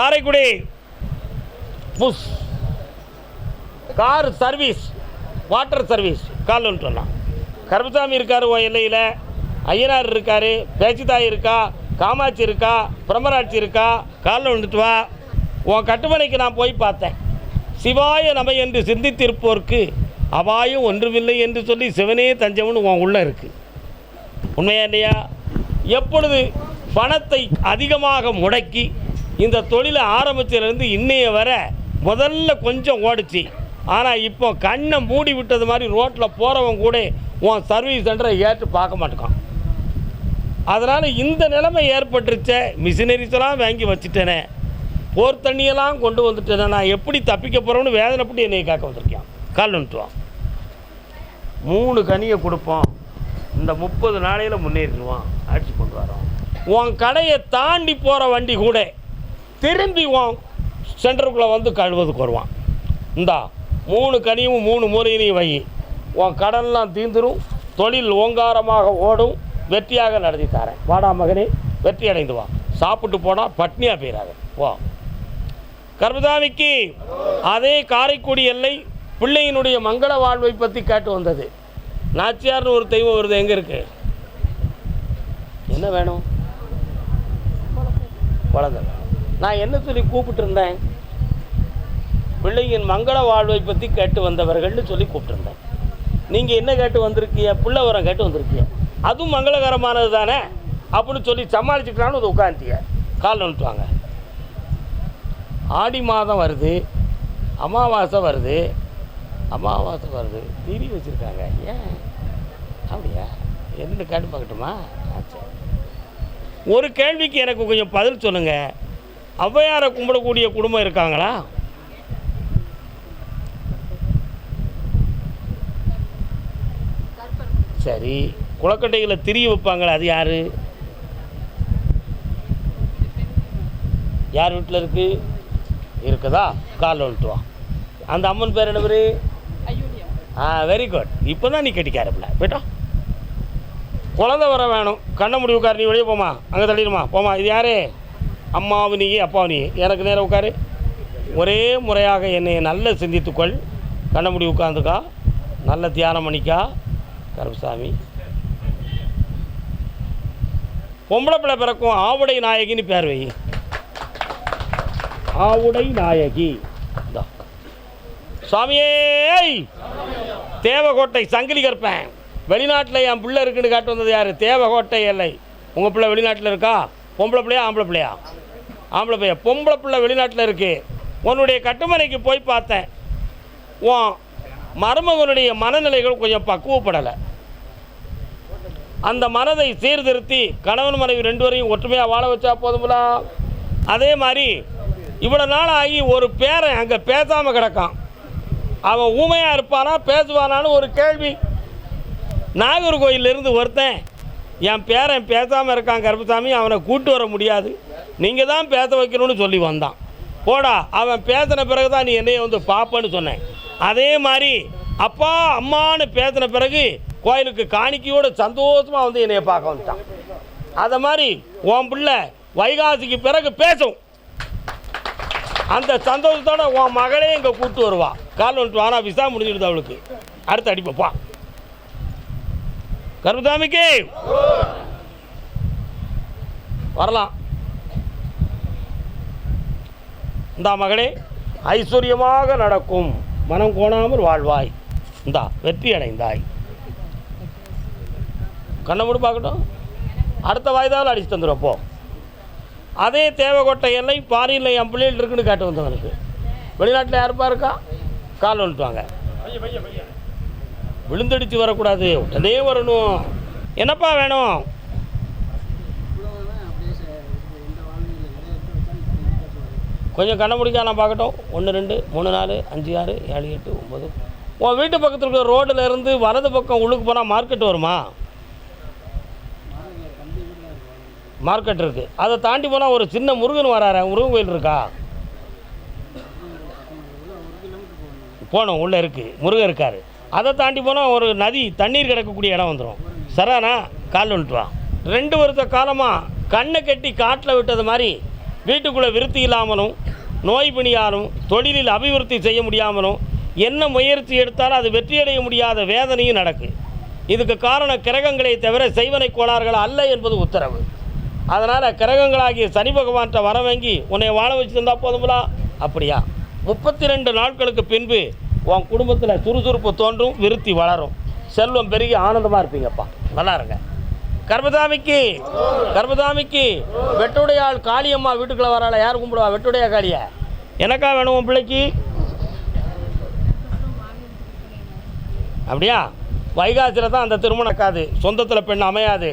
Karaikudi. Push. Car service water service call சொன்னான். கருப்பசாமி இருக்கார் உன் எல்லையில். ஐயனார் இருக்கார் பேச்சுதாய் இருக்கா காமாட்சி இருக்கா பிரம்மராட்சி இருக்கா காலில் வந்துட்டு வா. உன் கட்டுமனைக்கு நான் போய் பார்த்தேன். சிவாய நம என்று சிந்தித்திருப்போர்க்கு அபாயம் ஒன்றுமில்லை என்று சொல்லி சிவனே தஞ்சம்னு உன் உள்ள இருக்குது உண்மையா இல்லையா? எப்பொழுது பணத்தை அதிகமாக முடக்கி இந்த தொழிலை ஆரம்பித்ததுலேருந்து இன்னைய வர முதல்ல கொஞ்சம் ஓடிச்சு. ஆனால் இப்போ கண்ணை மூடி விட்டது மாதிரி ரோட்டில் போகிறவன் கூட உன் சர்வீஸ் சென்டரை ஏற்று பார்க்க மாட்டேக்கான். அதனால் இந்த நிலைமை ஏற்பட்டுருச்ச மிஷினரிஸெல்லாம் வாங்கி வச்சுட்டேனே. போர் தண்ணியெல்லாம் கொண்டு வந்துட்டேனே நான் எப்படி தப்பிக்க போகிறோம்னு வேதனைப்பட்டு என்னை காக்க வந்திருக்கேன். கால் நின்றுவான் மூணு கனியை கொடுப்போம். இந்த முப்பது நாளையில் முன்னேறிடுவான். அடிச்சு கொண்டு வரோம் உன் கடையை தாண்டி போகிற வண்டி கூட திரும்பி உன் சென்டருக்குள்ளே வந்து கழுவதுக்கு வருவான். இந்தா மூணு கனியும் மூணு மூலையிலையும் வை. உன் கடன்லாம் தீந்துடும் தொழில் ஓங்காரமாக ஓடும் வெற்றியாக நடத்தி தரேன். வாடா மகனே வெற்றி அடைந்து வா. சாப்பிட்டு போனால் பட்னியாக போயிடாது வா. கர்மதாமிக்கு அதே காரைக்குடி எல்லை பிள்ளையினுடைய மங்கள வாழ்வை பற்றி கேட்டு வந்தது. நாச்சியார்னு ஒரு தெய்வம் வருது எங்கே இருக்கு? என்ன வேணும்? குழந்தை நான் என்ன சொல்லி கூப்பிட்டுருந்தேன்? பிள்ளையின் மங்கள வாழ்வை பற்றி கேட்டு வந்தவர்கள்னு சொல்லி கூப்பிட்டுருந்தேன். நீங்கள் என்ன கேட்டு வந்திருக்கீங்க? பிள்ளை உரம் கேட்டு வந்திருக்கீங்க. அதுவும் மங்களகரமானது தானே? அப்படின்னு சொல்லி சமாளிச்சுக்கலான்னு அது உட்காந்துட்டிய கால் வந்துட்டுவாங்க ஆடி மாதம் வருது. அமாவாசை வருது. அமாவாசை வருது. திரி வச்சுருக்காங்க. ஏன்? அப்படியா? என்ன கேட்டு பார்க்கட்டுமா? ஆ, சரி. ஒரு கேள்விக்கு எனக்கு கொஞ்சம் பதில் சொல்லுங்கள் ஔவையாரை கும்பிடக்கூடிய குடும்பம் இருக்காங்களா? சரி. குளக்கட்டைகளை திரிய வைப்பாங்களே அது யார்? யார் வீட்டில் இருக்கு? இருக்குதா? காலில் வந்துட்டு வா. அந்த அம்மன் பேர் என்ன பேர் ஆ வெரி குட் இப்போ தான் நீ கட்டிக்காரப்பில்ல போயிட்டோம் குழந்தை வர வேணும். கண்ண முடிவு உட்காரு. நீ வெளியே போமா அங்கே தள்ளிடுமா போமா இது யாரு? அம்மாவு நீ நீ எனக்கு நேரம் உட்காரு. ஒரே முறையாக என்னை நல்ல சிந்தித்துக்கொள். கண்ணமுடி உட்காந்துக்கா நல்ல தியானம் பண்ணிக்கா. கருப்புசாமி. பொம்பளை பிள்ளை பிறக்கும் ஆவுடை நாயகின்னு பேர் வை. ஆவுடை நாயகி. சுவாமியே தேவகோட்டை சங்கிலி கற்பேன் வெளிநாட்டில் என் பிள்ளை இருக்குன்னு காட்டு வந்தது யார்? தேவகோட்டை எல்லை. உங்கள் பிள்ளை வெளிநாட்டில் இருக்கா? பொம்பளை பிள்ளையா ஆம்பளை பிள்ளையா? ஆம்பளை பையன் பொம்பளை பிள்ளை வெளிநாட்டில் இருக்கு. உன்னுடைய கட்டுமனைக்கு போய் பார்த்தேன். உன் மருமகனுடைய மனநிலைகள் கொஞ்சம் பக்குவப்படலை. அந்த மனதை சீர்திருத்தி கணவன் மனைவி ரெண்டு வரையும் ஒற்றுமையாக வாழ வச்சா போதுங்களா அதே மாதிரி இவ்வளோ நாள் ஆகி ஒரு பேரன் அங்கே பேசாமல் கிடக்கான். அவன் ஊமையாக இருப்பானா பேசுவானான்னு ஒரு கேள்வி. நாகர்கோயிலிருந்து ஒருத்தன் என் பேரன் பேசாமல் இருக்கான் கருப்பசாமி அவனை கூட்டு வர முடியாது. நீங்கள் தான் பேச வைக்கணும்னு சொல்லி வந்தான். போடா அவன் பேசின பிறகு தான் நீ என்னைய வந்து பார்ப்பேன்னு சொன்னேன். அதே மாதிரி அப்பா அம்மான்னு பேசின பிறகு கோயிலுக்கு காணிக்கையோட சந்தோஷமாக வந்து என்னைய பார்க்க வந்துட்டான். அதை மாதிரி உன் பிள்ளை வைகாசிக்கு பிறகு பேசும். அந்த சந்தோஷத்தோட உன் மகளே இங்கே கூப்பிட்டு வருவா. கால் வந்துட்டு வானா விசா முடிஞ்சிடுது அவளுக்கு. அடுத்து அடிப்பப்பா கருப்புதாமிக்கு வரலாம். இந்தா மகளே ஐஸ்வர்யமாக நடக்கும் மனம் கோணாமல் வாழ்வாய். இந்தா வெற்றி அடைந்தாய். கண்ணை மூடி பார்க்கட்டும். அடுத்த வாய்தால் அடிச்சு தந்துடுறப்போ அதே தேவக்கோட்டை எல்லை பாரியில் என் பிள்ளைகள் இருக்குன்னு கேட்டு வந்தவனுக்கு. வெளிநாட்டில் யாருப்பா இருக்கா? கால் வந்துட்டுவாங்க விழுந்தடிச்சு வரக்கூடாது. உடனே வரணும். என்னப்பா வேணும்? கொஞ்சம் கண்ண முடிக்கா நான் பார்க்கட்டும். ஒன்று ரெண்டு மூணு நாலு அஞ்சு ஆறு ஏழு எட்டு ஒம்பது உன் வீட்டு பக்கத்தில் இருக்கிற ரோட்டில் இருந்து வலது பக்கம் உள்ளுக்கு போனால் மார்க்கெட் வருமா? மார்க்கெட் இருக்குது அதை தாண்டி போனால் ஒரு சின்ன முருகன் வராரு? முருகன் கோயில் இருக்கா? போனோம் உள்ளே இருக்குது முருகன் இருக்கார். அதை தாண்டி போனால் ஒரு நதி தண்ணீர் கிடக்கக்கூடிய இடம் வந்துடும் சரானா கால் வந்துட்டு வா. ரெண்டு வருஷ காலமாக கண்ணை கட்டி காட்டில் விட்டது மாதிரி வீட்டுக்குள்ளே விருத்தி இல்லாமலும் நோய் பிணியாலும் தொழிலில் அபிவிருத்தி செய்ய முடியாமலும் என்ன முயற்சி எடுத்தாலும் அது வெற்றியடைய முடியாத வேதனையும் நடக்கு. இதுக்கு காரணம் கிரகங்களை தவிர செய்வனை கோளாறுகள் அல்ல என்பது உத்தரவு. அதனால் கிரகங்களாகிய சனி பகவான்கிட்ட வர வாங்கி உன்னை வாழ வச்சுருந்தா போதுங்களா அப்படியா? முப்பத்தி ரெண்டு நாட்களுக்கு பின்பு உன் குடும்பத்தில் சுறுசுறுப்பு தோன்றும் விருத்தி வளரும். செல்வம் பெருகி ஆனந்தமாக இருப்பீங்கப்பா. நல்லா இருங்க. கர்மதாமிக்கு கர்மதாமிக்கு வெட்டுடையாள் காளியம்மா வீட்டுக்குள்ளே வரால யார் கும்பிடுவா? வெட்டுடைய காளிய? எனக்கா வேணும் உன் பிள்ளைக்கு? அப்படியா? வைகாசியில் தான் அந்த திருமணம் காது. சொந்தத்தில் பெண் அமையாது.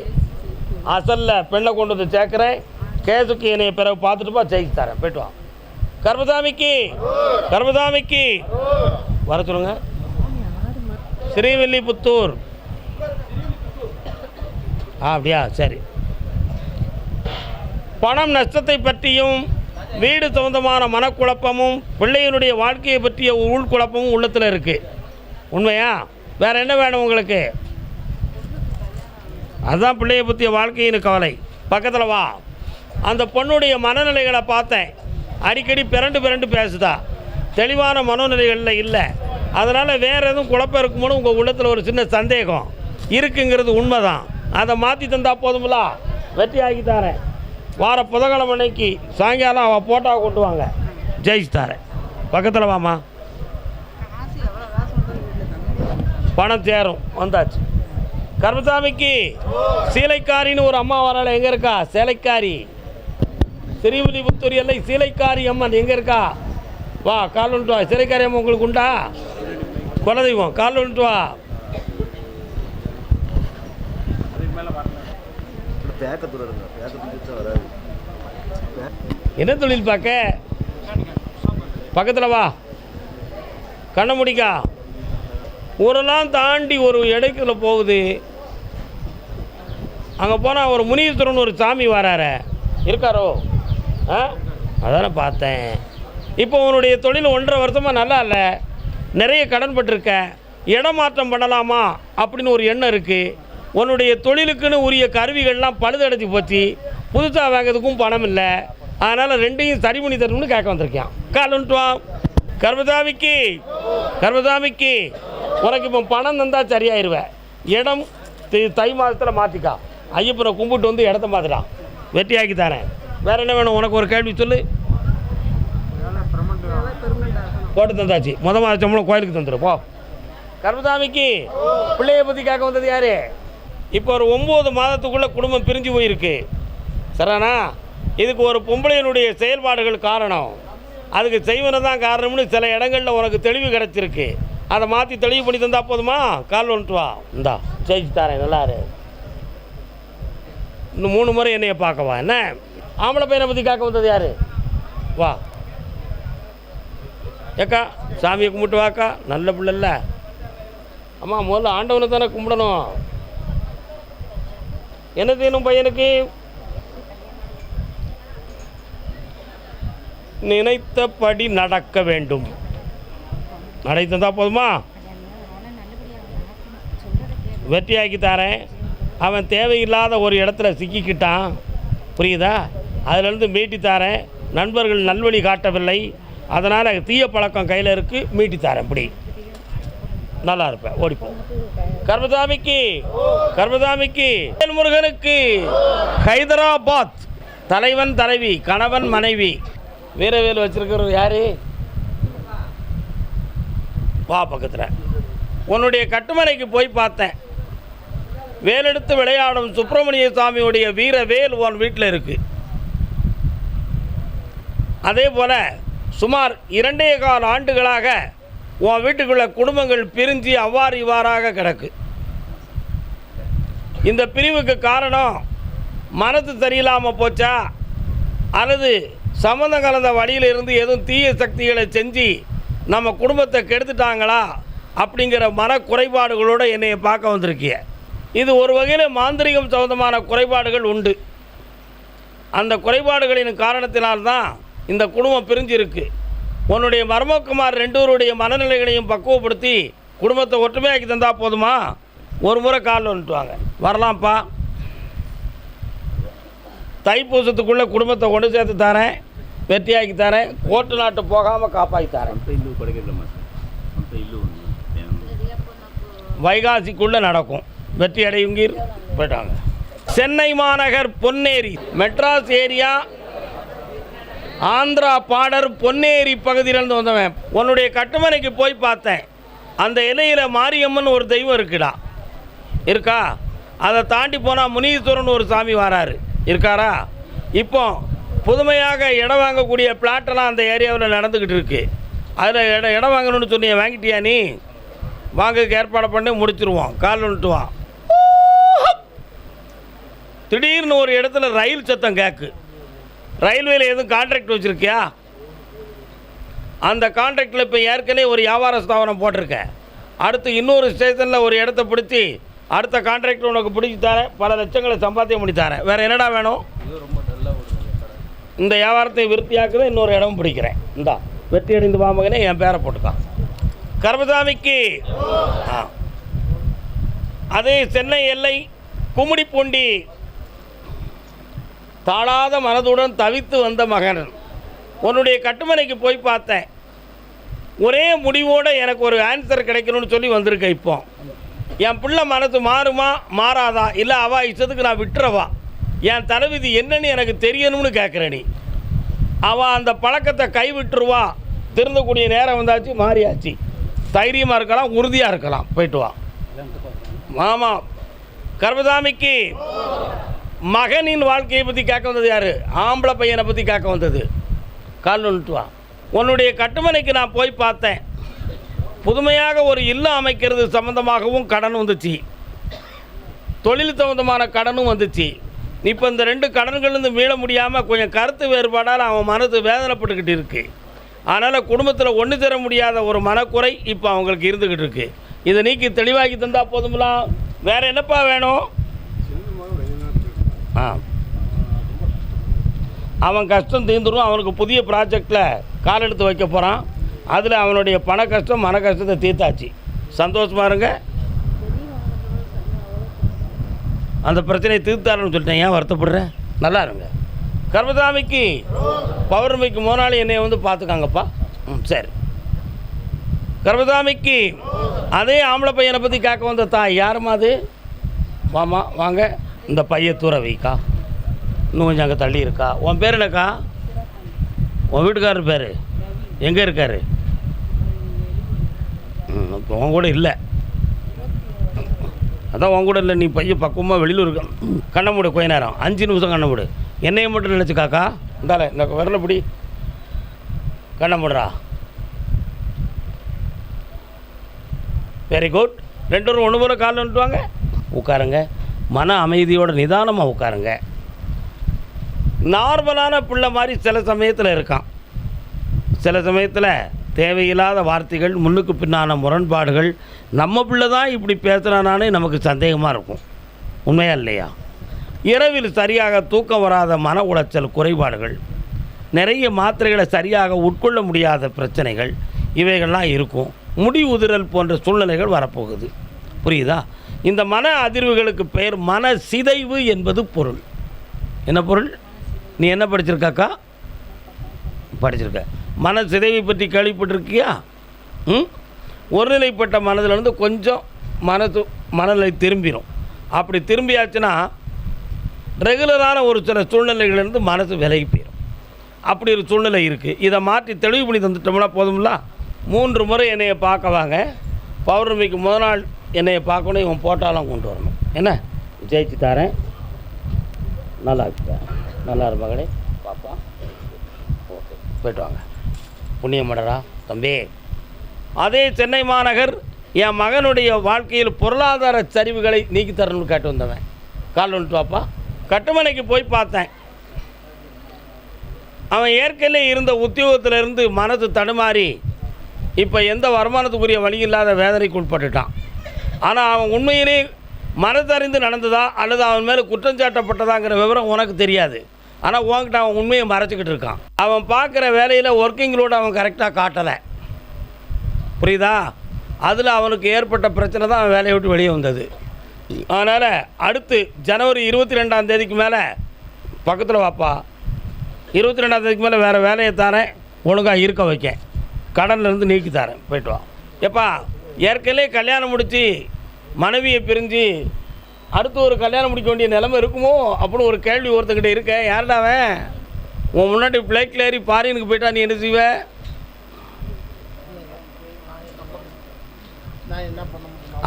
அசலில் பெண்ணை கொண்டு வந்து சேர்க்குறேன். கேசுக்கு என்னைய பிறகு பார்த்துட்டுப்பா ஜெயிச்சு தரேன். போயிட்டு வா. கர்மதாமிக்கு கர்மதாமிக்கு வர சொல்லுங்க. ஸ்ரீவில்லிபுத்தூர் ஆ அப்படியா? சரி. பணம் நஷ்டத்தை பற்றியும் வீடு சம்பந்தமான மனக்குழப்பமும் பிள்ளையினுடைய வாழ்க்கையை பற்றிய உள்குழப்பமும் உள்ளத்தில் இருக்குது உண்மையா? வேற என்ன வேணும் உங்களுக்கு? அதுதான் பிள்ளையை பற்றிய வாழ்க்கையின் கவலை. பக்கத்தில் வா. அந்த பொண்ணுடைய மனநிலைகளை பார்த்தேன். அடிக்கடி பிறண்டு பிறண்டு பேசுதா. தெளிவான மனோநிலைகளில் இல்லை. அதனால் வேறு எதுவும் குழப்பம் இருக்குமோன்னு உங்கள் உள்ளத்தில் ஒரு சின்ன சந்தேகம். இருக்குங்கிறது உண்மை தான் அதை மாற்றி தந்தா போதுங்களா வெற்றி ஆக்கி தரேன். வார புதன்கிழமை அன்னைக்கு சாயங்காலம் அவள் போட்டோ கொண்டு வாங்க. ஜெயிச்சு தரேன் பக்கத்தில் வாமா பணம் சேரும். வந்தாச்சு. கர்மசாமிக்கு சீலைக்காரின்னு ஒரு அம்மா வரால. எங்கே இருக்கா? சேலைக்காரி. ஸ்ரீவில்லிபுத்தூர் எல்லை சீலைக்காரி அம்மன். எங்கே இருக்கா? வா கால் வந்துட்டு வா. சிறைக்காரியம் உங்களுக்கு உண்டா? குலதெய்வம் கால் வந்துட்டு வா. என்ன தொழில் பார்க்க? பக்கத்தில் வா. கண்ணை முடிக்கா. ஊரெல்லாம் தாண்டி ஒரு இடைக்குள்ள போகுது. அங்கே போனால் ஒரு முனீஸ்வரன் ஒரு சாமி வராரு. இருக்காரோ? ஆ? அதானே பார்த்தேன். இப்போ உன்னுடைய தொழில் ஒன்றரை வருஷமாக நல்லா இல்லை. நிறைய கடன் பட்டிருக்க. இடமாற்றம் பண்ணலாமா? அப்படின்னு ஒரு எண்ணம் இருக்குது உன்னுடைய தொழிலுக்குன்னு உரிய கருவிகள்லாம் பழுதடைஞ்சு போச்சு. புதுசாக வாங்கிறதுக்கும் பணம் இல்லை. அதனால் ரெண்டையும் சரி பண்ணி தரணும்னு கேட்க வந்திருக்கேன். காலன்ட்டுவான் கர்மசாமிக்கு. கர்மசாமிக்கு. உனக்கு இப்போ பணம் தந்தால் சரியாயிருவேன் இடம் தி- தை மாதத்தில் மாற்றிக்கா ஐயப்பனை கும்பிட்டு வந்து இடத்த மாற்றிடான் வெட்டியாக்கி தரேன். வேறு என்ன வேணும்? உனக்கு ஒரு கேள்வி சொல்லு. போட்டு தந்தாச்சு. முத மாத சம்பளம் கோயிலுக்கு தந்துடு போ. கர்மசாமிக்கு பிள்ளைய பற்றி கேட்க வந்தது யாரு? இப்போ ஒரு ஒம்பது மாதத்துக்குள்ளே குடும்பம் பிரிஞ்சு போயிருக்கு. சரானா இதுக்கு ஒரு பொம்பளையனுடைய செயல்பாடுகள் காரணம். அதுக்கு செய்வன தான் காரணம்னு சில இடங்களில் உனக்கு தெளிவு கிடச்சிருக்கு. அதை மாற்றி தெளிவு பண்ணி தந்தால் போதுமா? கால் வந்துட்டு வா. இந்தா ஜெயிச்சு தரேன் நல்லாரு இன்னும் மூணு முறை என்னைய பார்க்கவா என்ன? ஆம்பளை பையனை பற்றி கேட்க வந்தது யார்? வா. ஏக்கா சாமியை கும்பிட்டு வாக்கா. நல்ல பிள்ளைல்ல அம்மா முதல்ல ஆண்டவனை தானே கும்பிடணும். என்ன செய்யணும் பையனுக்கு? நினைத்தபடி நடக்க வேண்டும். நடை போதுமா? வெற்றியாக்கி தரேன். அவன் தேவையில்லாத ஒரு இடத்துல சிக்கிக்கிட்டான். புரியுதா? அதிலிருந்து மீட்டி தாரேன். நண்பர்கள் நல்வழி காட்டவில்லை. அதனால் தீய பழக்கம் கையில் இருக்குது மீட்டி தரேன் இப்படி. நல்லா இருப்பேன் ஓடிப்போம். கர்மதாமிக்கு கர்மதாமிக்கு முருகனுக்கு ஹைதராபாத் தலைவன் தலைவி கணவன் மனைவி. வீரவேல் வச்சிருக்கிறது யாரு? வா பக்கத்தில். உன்னுடைய கட்டுமனைக்கு போய் பார்த்தேன். வேலெடுத்து விளையாடும் சுப்பிரமணிய சுவாமியுடைய வீரவேல் உன் வீட்டில் இருக்கு. அதே போல் சுமார் இரண்டே கால் ஆண்டுகளாக உன் வீட்டுக்குள்ள குடும்பங்கள் பிரிஞ்சு அவ்வாறு இவ்வாறாக கிடக்கு. இந்த பிரிவுக்கு காரணம் மனது சரியில்லாமல் போச்சா? அல்லது சம்மந்தம் கலந்த வழியிலிருந்து எதுவும் தீய சக்திகளை செஞ்சு நம்ம குடும்பத்தை கெடுத்துட்டாங்களா? அப்படிங்கிற மன குறைபாடுகளோடு என்னைய பார்க்க வந்திருக்கிய. இது ஒரு வகையில் மாந்திரிகம் சம்பந்தமான குறைபாடுகள் உண்டு. அந்த குறைபாடுகளின் காரணத்தினால்தான் இந்த குடும்பம் பிரிஞ்சிருக்கு. உன்னுடைய மர்மகுமார் ரெண்டூருடைய மனநிலைகளையும் பக்குவப்படுத்தி குடும்பத்தை ஒற்றுமையாக்கி தந்தால் போதுமா? ஒரு முறை காலில் வந்துட்டுவாங்க வரலாம்ப்பா. தைப்பூசத்துக்குள்ளே குடும்பத்தை கொண்டு சேர்த்து தரேன் வெற்றியாக்கி தரேன் கோட்டு நாட்டு போகாமல் காப்பாக்கி தரேன். வைகாசிக்குள்ளே நடக்கும். வெற்றி அடையுங்கீர். போயிட்டாங்க. சென்னை மாநகர் பொன்னேரி மெட்ராஸ் ஏரியா ஆந்திரா பாடர் பொன்னேரி பகுதியிலேருந்து வந்தவன். உன்னுடைய கட்டுமனைக்கு போய் பார்த்தேன். அந்த இலையில் மாரியம்மன் ஒரு தெய்வம் இருக்குடா. இருக்கா? அதை தாண்டி போனால் முனீஸ்வரன் ஒரு சாமி வராரு. இருக்காரா? இப்போ புதுமையாக இடம் வாங்கக்கூடிய பிளாட்டெல்லாம் அந்த ஏரியாவில் நடந்துக்கிட்டு இருக்கு. அதில் இடம் இடம் வாங்கணும்னு சொன்னிய வாங்கிட்டியா நீ? வாங்கக்கு ஏற்பாடு பண்ணி முடிச்சிருவோம். கால் விட்டுவான் திடீர்னு ஒரு இடத்துல ரயில் சத்தம் கேட்கு ரயில்வேல எதுவும் கான்ட்ராக்ட் வச்சுருக்கியா? அந்த கான்ட்ராக்டில் இப்போ ஏற்கனவே ஒரு வியாபார ஸ்தாபனம் போட்டிருக்கேன் அடுத்து இன்னொரு ஸ்டேஷனில் ஒரு இடத்த பிடிச்சி அடுத்த கான்ட்ராக்ட் உனக்கு பிடிச்சி தரேன் பல லட்சங்களை சம்பாத்தியம் பண்ணி தரேன் வேறு என்னடா வேணும்? இந்த வியாபாரத்தை விருத்தியாக்குதான் இன்னொரு இடம் பிடிக்கிறேன். இந்தா வெற்றி அடைந்து மாமகனே என் பேரை போட்டுக்கான் கர்மசாமிக்கு ஆ. அதே சென்னை எல்லை கும்மிடிப்பூண்டி தாழாத மனதுடன் தவித்து வந்த மகன். உன்னுடைய கட்டுமனைக்கு போய் பார்த்தேன். ஒரே முடிவோடு எனக்கு ஒரு ஆன்சர் கிடைக்கணும்னு சொல்லி வந்திருக்கேன் இப்போ. என் பிள்ளை மனசு மாறுமா? மாறாதா? இல்லை அவா இஷ்டத்துக்கு நான் விட்டுறவா? என் தலைவிதி என்னன்னு எனக்கு தெரியணும்னு கேட்குறேன் நீ. அவள் அந்த பழக்கத்தை கைவிட்டுருவா. திருந்தக்கூடிய நேரம் வந்தாச்சு மாறியாச்சு. தைரியமாக இருக்கலாம் உறுதியாக இருக்கலாம். போயிட்டு வா. ஆமாம் கர்மசாமிக்கு மகனின் வாழ்க்கையை பற்றி கேட்க வந்தது யார்? ஆம்பளை பையனை பற்றி கேட்க வந்தது. கால் நின்றுட்டு உன்னுடைய கட்டுமனைக்கு நான் போய் பார்த்தேன். புதுமையாக ஒரு இல்லம் அமைக்கிறது சம்மந்தமாகவும் கடன் வந்துச்சு. தொழில் சம்மந்தமான கடனும் வந்துச்சு. இப்போ இந்த ரெண்டு கடன்கள்லேருந்து மீள முடியாமல் கொஞ்சம் கருத்து வேறுபாடால் அவன் மனது வேதனைப்பட்டுக்கிட்டு இருக்கு. அதனால் குடும்பத்தில் ஒன்று தர முடியாத ஒரு மனக்குறை இப்போ அவங்களுக்கு இருந்துக்கிட்டு இருக்கு. இதை நீக்கி தெளிவாக்கி தந்தால் போதுங்களா வேறு என்னப்பா வேணும்? ஆ. அவன் கஷ்டம் தீர்ந்துடும் அவனுக்கு புதிய ப்ராஜெக்டில் கால் எடுத்து வைக்க போகிறான் அதில் அவனுடைய பண கஷ்டம் மன கஷ்டத்தை தீர்த்தாச்சு. சந்தோஷமா இருங்க. அந்த பிரச்சனையை தீர்த்தாருன்னு சொல்லிட்டேன். ஏன் வருத்தப்படுற? நல்லா இருங்க. கர்மசாமிக்கு பௌர்ணமிக்கு மோனாளி என்னைய வந்து பார்த்துக்காங்கப்பா. ம் சரி. கர்மசாமிக்கு அதே ஆம்பளை பையனை பற்றி கேட்க வந்த தான் யாரும்மா அது? வாமா வாங்க. இந்த பைய தூர வைக்கா. இன்னும் கொஞ்சம் அங்கே தள்ளி இருக்கா. உன் பேர் என்னக்கா? உன் வீட்டுக்காரர் பேர்? எங்கே இருக்கார்? இப்போ உன் கூட இல்லை. அதான் உன் கூட இல்லை. நீ பையன் பக்குவமாக வெளியில் இருக்க கண்ண மூடு கொஞ்ச நேரம். அஞ்சு நிமிஷம் கண்ண மூடு. என்னையை மட்டும் நினச்சி காக்கா. இந்தால இந்த விரல பிடி. கண்ண மூடுறா. வெரி குட் ரெண்டு பேரும் ஒன்று போல கால் வந்துட்டு வாங்க உட்காருங்க. மன அமைதியோட நிதானமாக உட்காருங்க. நார்மலான பிள்ளை மாதிரி சில சமயத்தில் இருக்கான். சில சமயத்தில் தேவையில்லாத வார்த்தைகள் முன்னுக்கு பின்னான முரண்பாடுகள் நம்ம பிள்ளை தான் இப்படி பேசுகிறானானே நமக்கு சந்தேகமாக இருக்கும். உண்மையா இல்லையா? இரவில் சரியாக தூக்கம் வராத மன உளைச்சல் குறைபாடுகள் நிறைய மாத்திரைகளை சரியாக உட்கொள்ள முடியாத பிரச்சனைகள் இவைகள்லாம் இருக்கும். முடி உதிரல் போன்ற சூழ்நிலைகள் வரப்போகுது. புரியுதா? இந்த மன அதிர்வுகளுக்கு பெயர் மன சிதைவு என்பது பொருள். என்ன பொருள்? நீ என்ன படிச்சிருக்காக்கா? படிச்சிருக்க. மன சிதைவை பற்றி கேள்விப்பட்டிருக்கியா? ம்? ஒருநிலைப்பட்ட மனதிலிருந்து கொஞ்சம் மனது மனநிலை திரும்பிடும் அப்படி திரும்பியாச்சுன்னா ரெகுலரான ஒரு சில சூழ்நிலைகளிலிருந்து மனசு விலகி போயிடும் அப்படி ஒரு சூழ்நிலை இருக்குது இதை மாற்றி தெளிவு பண்ணி தந்துட்டோம்னா போதும்ல? மூன்று முறை என்னையை பார்க்க வாங்க. பௌர்ணமிக்கு முதல் நாள் என்னையை பார்க்கணும் இவன் போட்டாலாம் கொண்டு வரணும். என்ன? ஜெயிச்சு தரேன் நல்லா இருப்பேன் நல்லா இருப்பாங்களே பாப்பா. ஓகே. போயிட்டு வாங்க. புண்ணியமடரா தம்பி. அதே சென்னை மாநகர் என் மகனுடைய வாழ்க்கையில் பொருளாதார சரிவுகளை நீக்கி தரணும்னு கேட்டு வந்தவன். கால் வந்துட்டு வாப்பா. கட்டுமனைக்கு போய் பார்த்தேன். அவன் ஏற்கனவே இருந்த உத்தியோகத்திலிருந்து மனது தடுமாறி இப்போ எந்த வருமானத்துக்குரிய வழி இல்லாத வேதனைக்கு உட்பட்டுட்டான். ஆனால் அவன் உண்மையிலே மனதறிந்து நடந்ததா அல்லது அவன் மேலே குற்றஞ்சாட்டப்பட்டதாங்கிற விவரம் உனக்கு தெரியாது. ஆனால் உன்கிட்ட அவன் உண்மையை மறைச்சிக்கிட்டு இருக்கான். அவன் பார்க்குற வேலையில் ஒர்க்கிங் லோடு அவன் கரெக்டாக காட்டலை. புரியுதா? அதில் அவனுக்கு ஏற்பட்ட பிரச்சனை தான் அவன் வேலையை விட்டு வெளியே வந்தது. அதனால் அடுத்து ஜனவரி இருபத்தி ரெண்டாம் தேதிக்கு மேலே பக்கத்தில் வாப்பா. இருபத்தி ரெண்டாம் தேதிக்கு மேலே வேறு வேலையை தரேன் ஒழுங்காக இருக்க வைக்க. கடன்லேருந்து நீக்கி தரேன். போயிட்டு வா. எப்பா ஏற்கனவே கல்யாணம் முடித்து மனைவியை பிரிஞ்சு அடுத்து ஒரு கல்யாணம் முடிக்க வேண்டிய நிலைமை இருக்குமோ அப்படின்னு ஒரு கேள்வி ஒருத்தங்கிட்ட இருக்க. யாருடா அவன்? உன் முன்னாடி ஃப்ளைட்டில் ஏறி பாரினுக்கு போயிட்டா நீ என்ன செய்வ?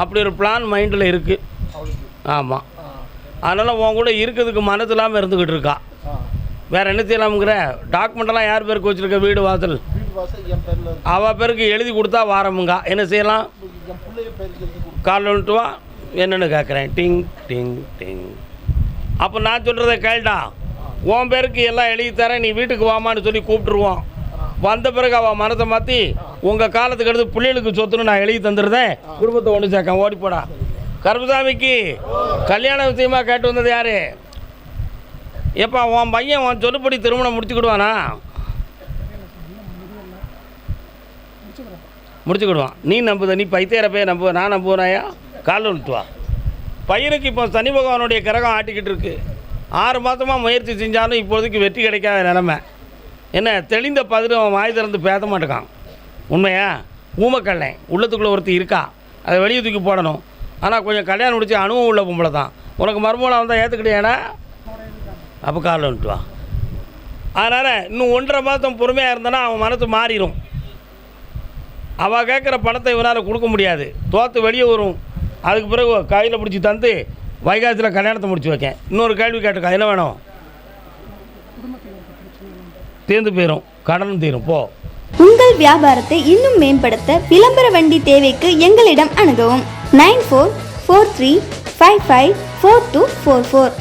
அப்படி ஒரு பிளான் மைண்டில் இருக்குது ஆமாம் அதனால் உன் கூட இருக்கிறதுக்கு மனசு இல்லாமல் இருந்துக்கிட்டு இருக்கா. வேற என்ன செய்யலாமுங்கிற? டாக்குமெண்ட்டெல்லாம் யார் பேருக்கு வச்சுருக்க? வீடு வாசல். அவள் பேருக்கு எழுதி கொடுத்தா வாரமுங்க. என்ன செய்யலாம்? பேருக்கு எழுதி வந்துட்டு வா. என்னென்னு கேட்குறேன் டிங் டிங் டிங். அப்போ நான் சொல்கிறத கேள்டா. உன் பேருக்கு எல்லாம் எழுதி தரேன். நீ வீட்டுக்கு வாமான்னு சொல்லி கூப்பிட்டுருவோம் வந்த பிறகு அவள் மனத்தை மாற்றி உங்கள் காலத்துக்கு அடுத்து பிள்ளைகளுக்கு சொத்துன்னு நான் எழுதி தந்துடுறேன். குடும்பத்தை ஒன்று சேர்க்க ஓடி போடா. கருப்புசாமிக்கு கல்யாண விஷயமா கேட்டு வந்தது யாரு? எப்பா உன் பையன் உன் சொல்லுபடி திருமணம் முடிச்சுக்கிடுவானா? முடிச்சுக்கிடுவான். நீ நம்புத நீ பைத்தியர போய் நம்புவ நான் நம்புவனாயா காலில் விழுத்து வா பையனுக்கு இப்போ சனி பகவானுடைய கிரகம் ஆட்டிக்கிட்டு இருக்கு. ஆறு மாதமாக முயற்சி செஞ்சாலும் இப்போதைக்கு வெற்றி கிடைக்காத நிலமை. என்ன தெளிந்த பதில் அவன் வாய் திறந்து பேச மாட்டேக்கான். உண்மையா? ஊமக்கல்லை. உள்ளத்துக்குள்ளே ஒருத்தி இருக்கா? அதை வெளியே தூக்கி போடணும். ஆனால் கொஞ்சம் கல்யாணம் முடிச்சு அணுவும் உள்ள பொம்பளை தான். உனக்கு மர்மூலம் வந்தால் ஏற்றுக்கிட்டியாடா அப்போ காலில் வந்துட்டு வா அதனால் இன்னும் ஒன்றரை மாதம் பொறுமையாக இருந்தேன்னா அவன் மனசு மாறிடும் அவள் கேட்குற பணத்தை இவனால் கொடுக்க முடியாது. தோற்று வெளியே வரும். அதுக்கு பிறகு கையில் பிடிச்சி தந்து வைகாசியில் கல்யாணத்தை முடிச்சு வைக்கேன். இன்னொரு கேள்வி கேட்டுக்கா என்ன வேணும்? தீர்ந்து போயிடும் கடனும் தீரும். போ. உங்கள் வியாபாரத்தை இன்னும் மேம்படுத்த விளம்பர வண்டி தேவைக்கு எங்களிடம் அணுகவும். Nine four four three five five four two four four.